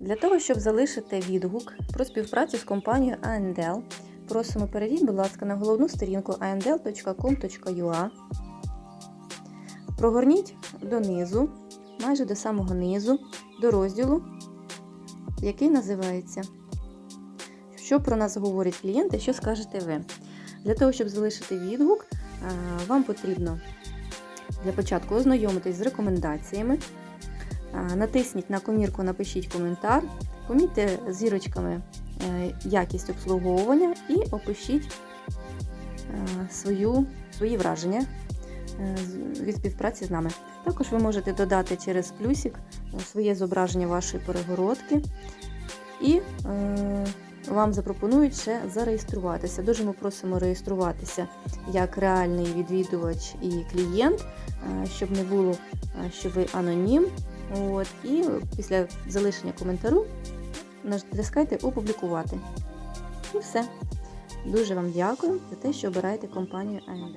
Для того, щоб залишити відгук про співпрацю з компанією ANDL, просимо перейдіть, будь ласка, на головну сторінку andl.com.ua. Прогорніть донизу, майже до самого низу, до розділу, який називається Що про нас говорять клієнти, що скажете ви. Для того, щоб залишити відгук, е, вам потрібно для початку ознайомитись з рекомендаціями. Натисніть на комірку, напишіть коментар, помітьте зірочками е, якість обслуговування і опишіть е, свою, свої враження е, від співпраці з нами. Також ви можете додати через плюсик своє зображення вашої перегородки і е, вам запропонують ще зареєструватися. Дуже ми просимо реєструватися як реальний відвідувач і клієнт, щоб не було, що ви анонім. От, і після залишення коментару натискайте опублікувати. І все. Дуже вам дякую за те, що обираєте компанію AND.